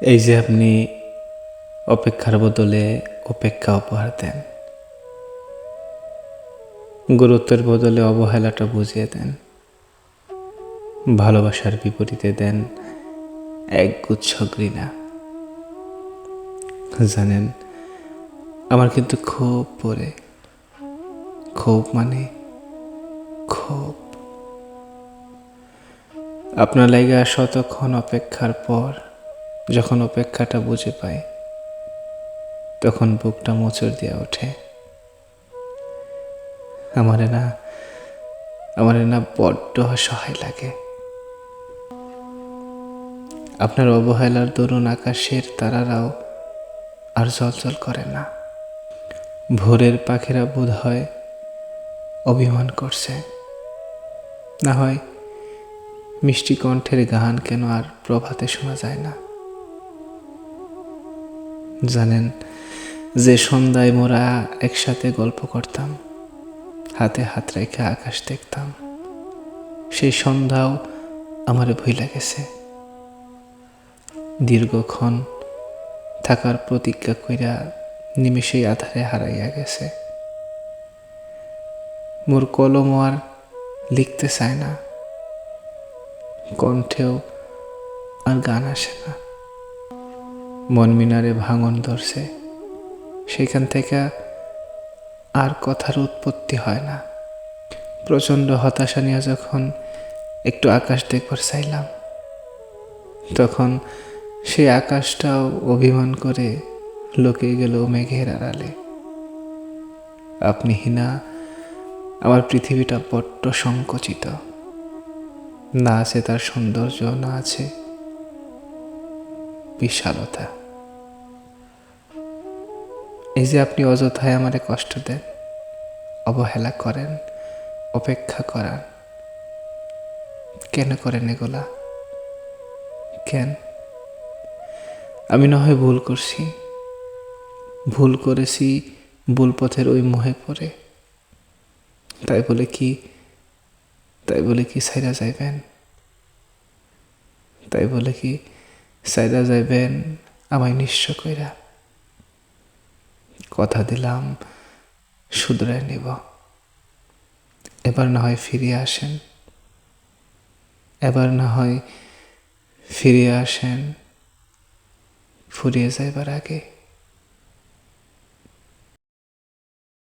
এই যে আপনি অপেক্ষার বদলে অপেক্ষা উপহার দেন। গুরুত্বের বদলে অবহেলাটা বুঝিয়ে দেন। ভালোবাসার বিপরীতে দেন এক গুচ্ছ ঘৃণা। জানেন, আমার কিন্তু খুব পরে খুব মানে খুব আপনার লাইগা শতক্ষণ অপেক্ষার পর যখন অপেক্ষাটা বুঝে পাই তখন বুকটা মোচড় দিয়ে ওঠে। আমারে না আমারে না বড্ড অসহায় লাগে। আপনার অবহেলার দরুন আকাশের তারারাও আর জলজল করে না। ভোরের পাখিরা বোধ হয় অভিমান করছে। না হয় মিষ্টি কণ্ঠের গান কেন আর প্রভাতে শোনা যায় না। জানেন, যে সন্ধ্যায় মোরা একসাথে গল্প করতাম, হাতে হাত রেখে আকাশ দেখতাম, সেই সন্ধ্যাও আমার ভুইলা গেছে দীর্ঘক্ষণ থাকার প্রতিজ্ঞা কইরা নিমেষেই আধারে হারাইয়া গেছে। মোর কলম আর লিখতে চায় না, কণ্ঠেও আর গান আসে না। মন মিনারে ভাঙন ধরছে। সেখান থেকে আর কথার উৎপত্তি হয় না। প্রচণ্ড হতাশা নিয়ে যখন একটু আকাশ দেখবার চাইলাম, তখন সেই আকাশটাও অভিমান করে লোকে গেল মেঘের আড়ালে। আপনি হিনা, আমার পৃথিবীটা বড্ড সংকুচিত। না আছে তার সৌন্দর্য, না আছে বিশালতা। এই যে আপনি অযথায় আমারে কষ্ট দেন, অবহেলা করেন, অপেক্ষা করান, কেন করেন এগুলা? কেন? আমি না হয় ভুল করছি। ভুল করেছি ভুল পথের ওই মোহে পড়ে। তাই বলে কি, তাই বলে কি সাইরা যাইবেন? তাই বলে কি সাইরা যাইবেন, আমায় নিঃস্ব কইরা। কথা দিলাম, শুধরায় নিব। এবার না হয় ফিরিয়ে আসেন। এবার না হয় ফিরিয়ে আসেন, ফুরিয়ে যাইবার আগে।